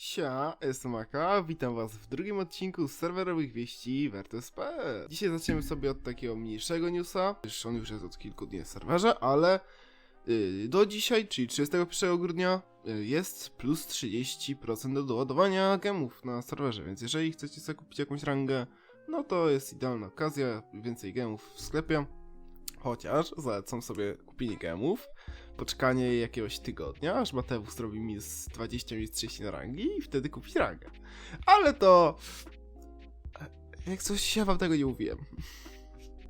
Sia, jestem Aka, witam was w drugim odcinku serwerowych wieści Vertus.pl. Dzisiaj zaczniemy sobie od takiego mniejszego newsa, gdyż on już jest od kilku dni na serwerze, ale yy, do dzisiaj, czyli 31 grudnia, yy, jest plus 30% do doładowania gemów na serwerze, więc jeżeli chcecie sobie kupić jakąś rangę, no to jest idealna okazja, więcej gemów w sklepie. Chociaż zalecam sobie kupienie gemów, poczekanie jakiegoś tygodnia, aż Mateusz zrobi mi z 20 minut 30 na rangi i wtedy kupić rangę. Ale to... Jak coś ja wam tego nie mówiłem.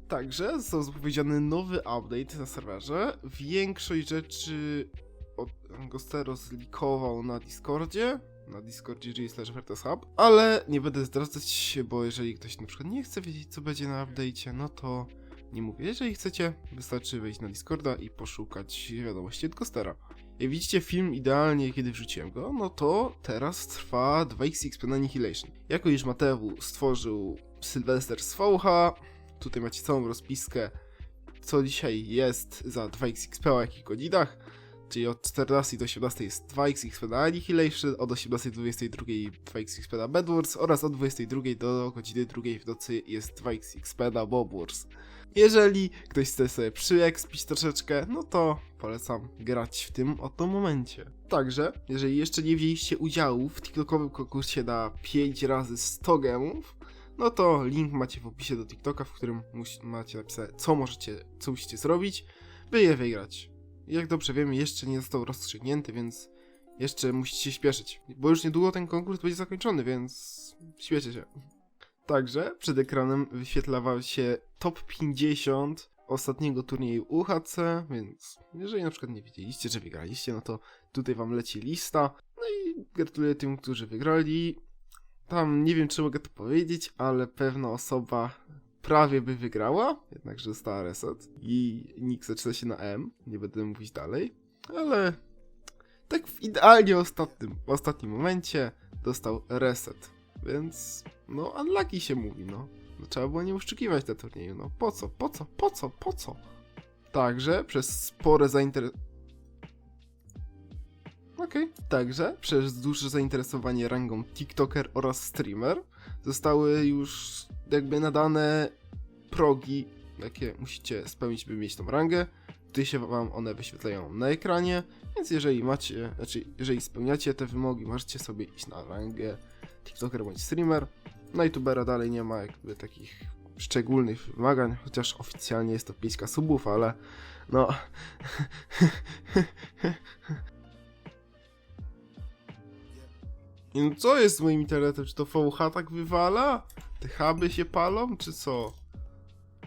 Także został zapowiedziany nowy update na serwerze. Większość rzeczy od Angostero zlikował na Discordzie, na discord.gg slash Hub, ale nie będę zdradzać się, bo jeżeli ktoś na przykład nie chce wiedzieć co będzie na update'cie, no to nie mówię. Jeżeli chcecie, wystarczy wejść na Discorda i poszukać wiadomości od Ghostera. Jak widzicie film idealnie, kiedy wrzuciłem go, no to teraz trwa 2x na Annihilation. Jako iż Mateusz stworzył Sylwester z VH, tutaj macie całą rozpiskę, co dzisiaj jest za 2x o jakich godzinach, czyli od 14 do 18 jest 2x na Annihilation, od 18 do 22 2x na Bed Wars oraz od 22 do godziny 2 w nocy jest 2x na Bob Wars. Jeżeli ktoś chce sobie przyekspić troszeczkę, no to polecam grać w tym oto momencie. Także, jeżeli jeszcze nie wzięliście udziału w TikTokowym konkursie na 5 razy 100 gemów, no to link macie w opisie do TikToka, w którym macie napisane, co możecie, co musicie zrobić, by je wygrać. Jak dobrze wiemy, jeszcze nie został rozstrzygnięty, więc jeszcze musicie śpieszyć, bo już niedługo ten konkurs będzie zakończony, więc śpiecie się. Także przed ekranem wyświetla wam się top 50 ostatniego turnieju UHC, więc jeżeli na przykład nie wiedzieliście, że wygraliście, no to tutaj wam leci lista. No i gratuluję tym, którzy wygrali. Tam nie wiem, czy mogę to powiedzieć, ale pewna osoba prawie by wygrała, jednakże dostała reset i nick zaczyna się na M, nie będę mówić dalej, ale tak w idealnie ostatnim, ostatnim momencie dostał reset, więc no unlucky się mówi, no. no trzeba było nie uszczykiwać na turnieju, no po co, po co, po co, po co? Także przez spore zainteresowanie Okej. Także przez duże zainteresowanie rangą TikToker oraz streamer zostały już jakby nadane progi, jakie musicie spełnić, by mieć tą rangę. Tutaj się wam one wyświetlają na ekranie, więc jeżeli macie, znaczy jeżeli spełniacie te wymogi, możecie sobie iść na rangę TikToker bądź streamer. Na YouTubera dalej nie ma jakby takich szczególnych wymagań, chociaż oficjalnie jest to 5k subów, ale no... I no co jest z moim internetem? Czy to VH tak wywala? Te huby się palą, czy co?